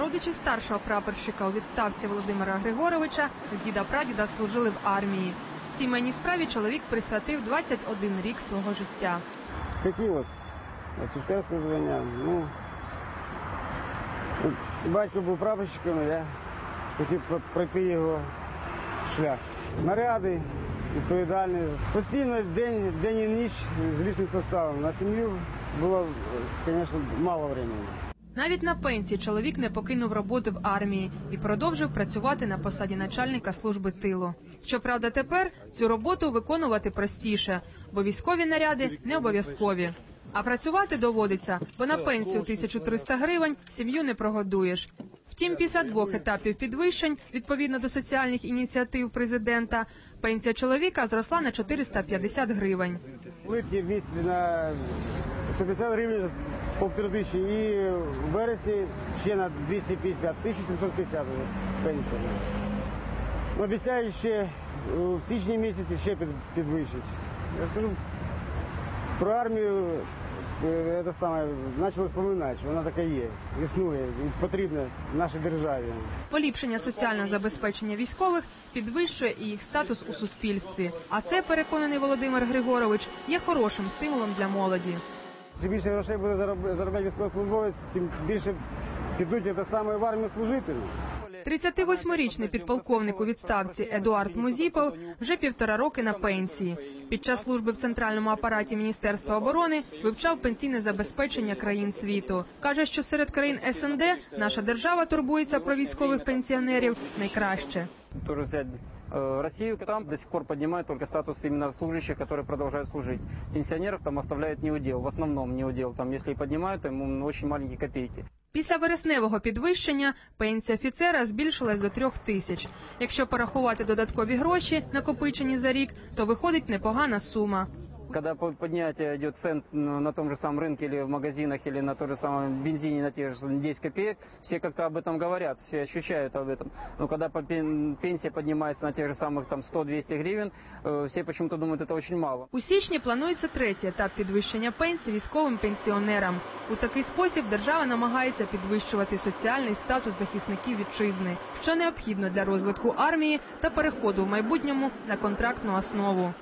Родичі старшого прапорщика у відставці Володимира Григоровича з діда прадіда служили в армії. Сімейній справі чоловік присвятив 21 рік свого життя. Хотілося офіцерське звання. Ну, батько був прапорщиком, я хотів пройти його шлях. Наряди, відповідальні. Постійно день, день і ніч з лічним составом. На сім'ю було, звісно, мало времени. Навіть на пенсії чоловік не покинув роботу в армії і продовжив працювати на посаді начальника служби тилу. Щоправда, тепер цю роботу виконувати простіше, бо військові наряди не обов'язкові. А працювати доводиться, бо на пенсію 1300 гривень сім'ю не прогодуєш. Втім, після двох етапів підвищень, відповідно до соціальних ініціатив президента, пенсія чоловіка зросла на 450 гривень. В липні місяці на 150 гривень тисячі і в вересні ще на 250, 1750 вже пенсія. Обіцяють ще в січні місяці ще під, підвищить. Я кажу, про армію е, це саме, почали споминати, що вона така є, існує і потрібна нашій державі. Поліпшення соціального забезпечення військових підвищує і їх статус у суспільстві. А це, переконаний Володимир Григорович, є хорошим стимулом для молоді. Чим більше грошей буде зароб- заробляти військовослужбовець, тим більше підуть це саме в армію служити. 38-річний підполковник у відставці Едуард Музіпов вже півтора роки на пенсії. Під час служби в центральному апараті Міністерства оборони вивчав пенсійне забезпечення країн світу. каже, що серед країн СНД наша держава турбується про військових пенсіонерів найкраще. Э, Россию, там до сих пор поднимают только статус именно служащих, которые продолжают служить. Пенсионеров там оставляют неудел, в основном неудел. Там, если и поднимают, то ему очень маленькие копейки. Після вересневого підвищення пенсія офіцера збільшилась до трьох тисяч. Якщо порахувати додаткові гроші, накопичені за рік, то виходить непогана сума. Когда по- поднятие идет цен н- на том же самом рынке или в магазинах, или на том же самом бензине на те же 10 копеек, все как-то об этом говорят, все ощущают об этом. Но когда по- пен- пенсия поднимается на тех же самых там 100-200 гривен, э, все почему-то думают, это очень мало. У січні планується третій етап підвищення пенсій військовим пенсіонерам. У такий спосіб держава намагається підвищувати соціальний статус захисників вітчизни, що необхідно для розвитку армії та переходу в майбутньому на контрактну основу.